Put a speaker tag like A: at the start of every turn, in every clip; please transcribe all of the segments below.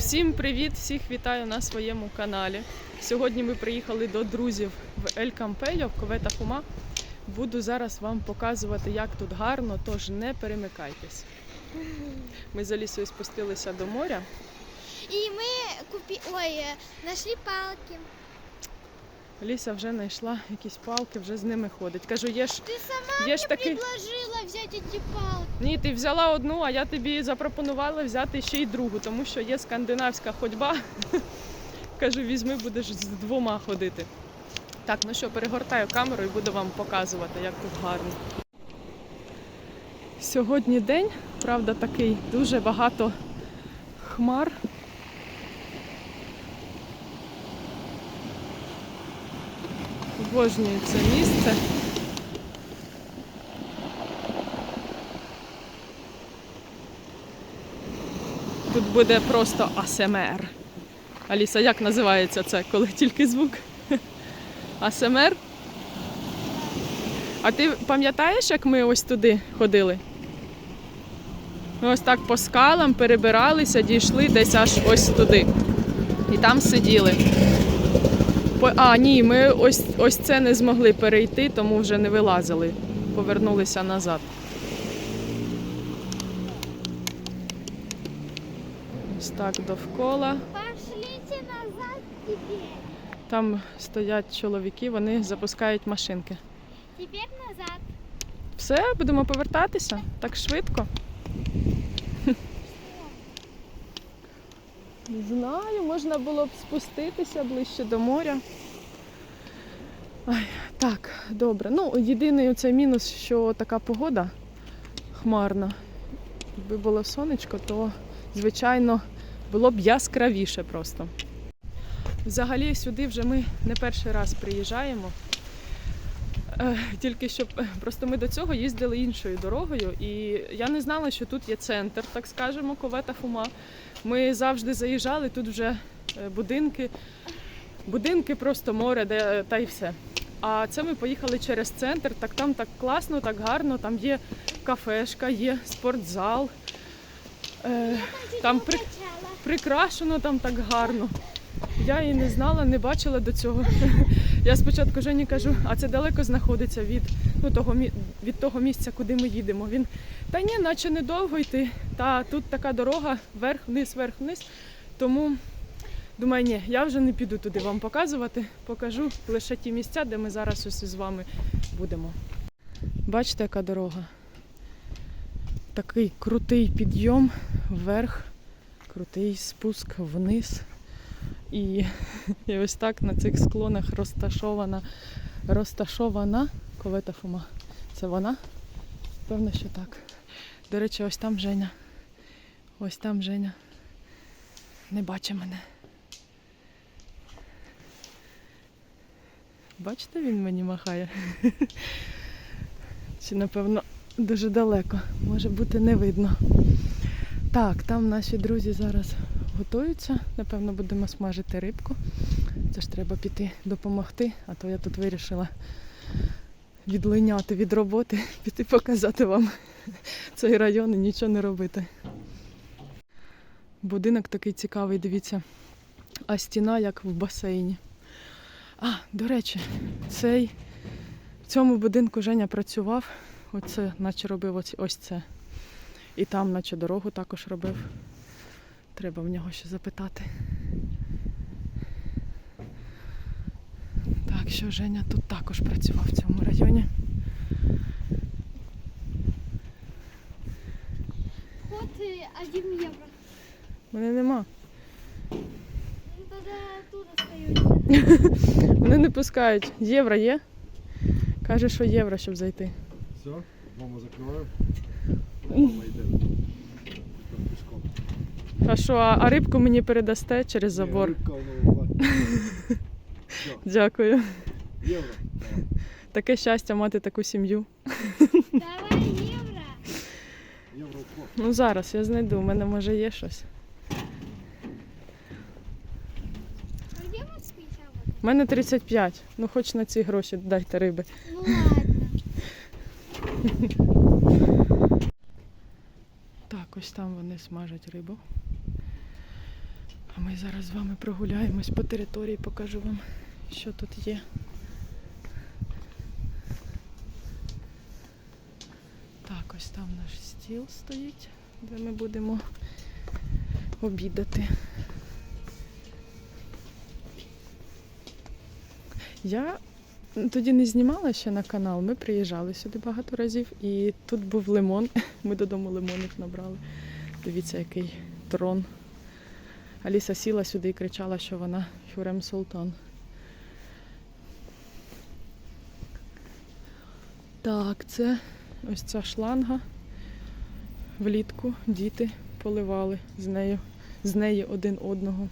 A: Всім привіт! Всіх вітаю на своєму каналі. Сьогодні ми приїхали до друзів в Ель Кампельо, в Ковета Хума. Буду зараз вам показувати, як тут гарно, тож не перемикайтесь. Ми за лісою спустилися до моря.
B: І ми купі... Ой, э, нашли палки.
A: Ліса вже знайшла якісь палки, вже з ними ходить. Кажу, є ж,
B: Ты сама
A: є ж
B: мне
A: такий.
B: предложила взять эти палки.
A: Ні, ти взяла одну, а я тобі запропонувала взяти ще й другу, тому що є скандинавська ходьба. Кажу, візьми, будеш з двома ходити. Так, ну що, перегортаю камеру і буду вам показувати, як тут гарно. Сьогодні день, правда, такий дуже багато хмар. Обожнюю це місце. Тут буде просто АСМР. Аліса, як називається це, коли тільки звук? АСМР? А ти пам'ятаєш, як ми ось туди ходили? Ми ось так по скалам перебиралися, дійшли десь аж ось туди. І там сиділи. А, ні, ми ось, ось це не змогли перейти, тому вже не вилазили. Повернулися назад. Ось так довкола.
B: Пошлите назад теперь.
A: Там стоять чоловіки, вони запускають машинки.
B: Теперь назад.
A: Все, будемо повертатися так швидко. Не знаю, можна було б спуститися ближче до моря. Ай, так, добре. Ну, єдиний цей мінус, що така погода хмарна. Якби було сонечко, то, звичайно, було б яскравіше просто. Взагалі сюди вже ми не перший раз приїжджаємо. Е, Тільки що е, просто ми до цього їздили іншою дорогою, і я не знала, що тут є центр, так скажемо, Ковета Фума. Ми завжди заїжджали, тут вже е, будинки, будинки, просто море, де та й все. А це ми поїхали через центр, так там так класно, так гарно, там є кафешка, є спортзал. Там при, прикрашено там так гарно. Я її не знала, не бачила до цього. Я спочатку Жені кажу, а це далеко знаходиться від, ну, того, від того місця, куди ми їдемо. Він, та ні, наче недовго йти. Та тут така дорога, вверх-вниз, вверх-вниз. Тому думаю, ні, я вже не піду туди вам показувати. Покажу лише ті місця, де ми зараз ось з вами будемо. Бачите, яка дорога? Такий крутий підйом вверх, крутий спуск вниз. І, і ось так на цих склонах розташована, розташована ковета Фома. Це вона? Певно, що так. До речі, ось там Женя. Ось там Женя. Не бачить мене. Бачите, він мені махає? Чи, напевно, дуже далеко. Може бути не видно. Так, там наші друзі зараз готуються. Напевно, будемо смажити рибку. Це ж треба піти допомогти, а то я тут вирішила відлиняти від роботи, піти показати вам цей район і нічого не робити. Будинок такий цікавий, дивіться. А стіна як в басейні. А, до речі, цей, в цьому будинку Женя працював. Оце, наче робив ось, ось це. І там, наче дорогу також робив. Треба в нього ще запитати. Так що Женя тут також працював в цьому районі.
B: Вот э, один евро.
A: Мене нема.
B: Ну.
A: Вони не пускають. Євро є? Каже, що євро, щоб зайти.
C: Все, маму закриваю. Мама йде.
A: А що, а, рибку мені передасте через забор?
C: рибка в новому баці. Все,
A: Дякую.
C: євро.
A: Таке щастя мати таку сім'ю.
B: Давай.
C: Євро в?
A: Ну зараз я знайду, у мене може є щось. У мене 35. Ну хоч на ці гроші дайте риби.
B: Ну ладно.
A: Так, ось там вони смажать рибу. Ми зараз з вами прогуляємось по території, покажу вам, що тут є. Так, ось там наш стіл стоїть, де ми будемо обідати. Я тоді не знімала ще на канал. Ми приїжджали сюди багато разів, і тут був лимон. Ми додому лимонів набрали. Дивіться, який трон. Аліса сіла сюди і кричала, що вона Хюрем Султан. Так, це ось ця шланга. Влітку діти поливали з нею, з неї один одного.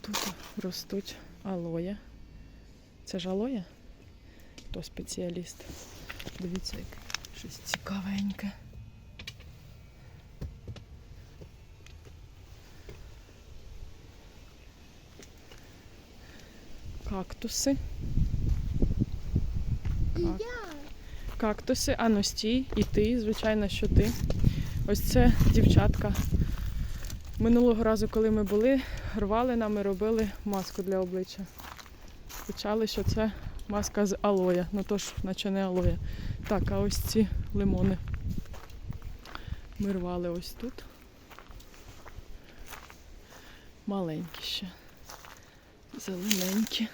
A: Тут ростуть алоє. Це ж алоє? Хто спеціаліст? Дивіться, яке щось цікавеньке. Кактуси.
B: Я.
A: Кактуси, а ну стій, і ти, звичайно, що ти. Ось це дівчатка. Минулого разу, коли ми були, рвали нам і робили маску для обличчя. Почали, що це маска з алоя. Ну то ж, наче не алоя. Так, а ось ці лимони. Ми рвали ось тут. Маленькі ще. Зелененькі.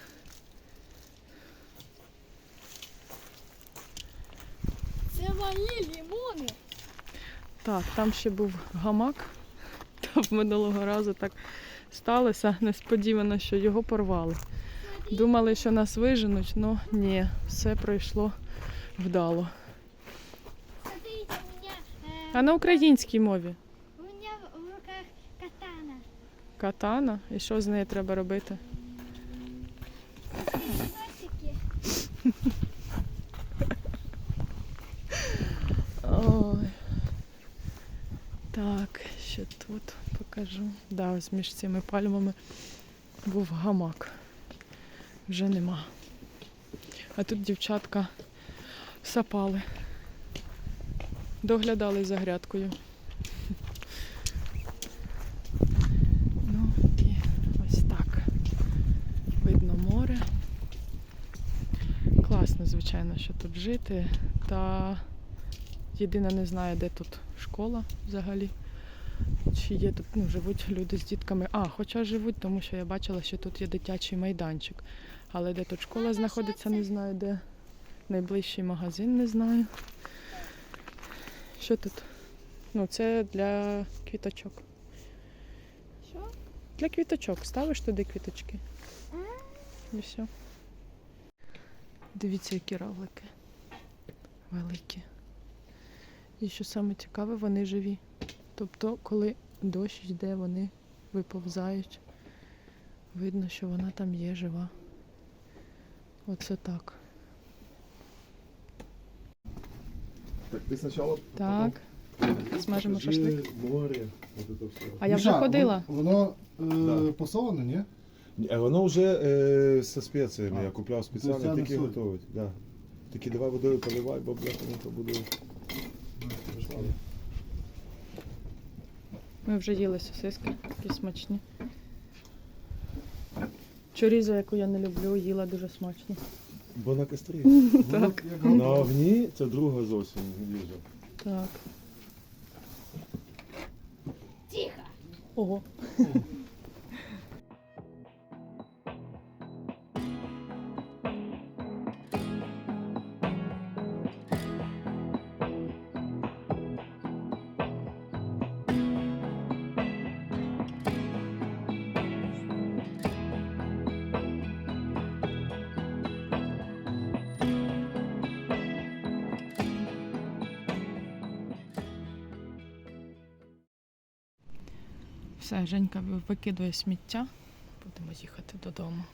B: Це мої лімони.
A: Так, там ще був гамак. Там минулого разу так сталося несподівано, що його порвали. Думали, що нас виженуть, але ні, все пройшло вдало. А на українській мові
B: у меня в в руках катана.
A: катана. І що з нею треба робити? Ой. Так, ще тут покажу. Да, ось між цими пальмами був гамак. Вже нема. А тут дівчатка сапали. Доглядали за грядкою. Ну і ось так. Видно море. Класно, звичайно, що тут жити. Та єдина не знаю, де тут школа взагалі. Чи є тут, ну, живуть люди з дітками. А, хоча живуть, тому що я бачила, що тут є дитячий майданчик. Але де тут школа знаходиться, не знаю, де найближчий магазин, не знаю. Що тут? Ну, це для квіточок.
B: Що?
A: Для квіточок. Ставиш туди квіточки. І все. Дивіться, які равлики. Великі. І що саме цікаве, вони живі. Тобто, коли дощ йде, вони виповзають. Видно, що вона там є жива. Оце так.
C: Так, ти спочатку...
A: Так. Смажемо шашлик.
C: море, вот это все.
A: А я вже ходила.
C: Воно е,
D: Да.
C: посолене, ні?
D: Ні, а Воно вже е, зі спеціями,
C: А,
D: я купляв спеціально,
C: спеціальна
D: тільки
C: соль.
D: готують. Да. Тільки давай водою поливай, бо бляха буде.
A: Ми вже їли сосиски, такі смачні. Чорізо, яку я не люблю, їла дуже смачно.
D: Бо на кострі.
A: Так.
D: На огні це друга зовсім їжа.
A: Так.
B: Тихо.
A: Ого. Все, Женька викидує сміття. Будемо їхати додому.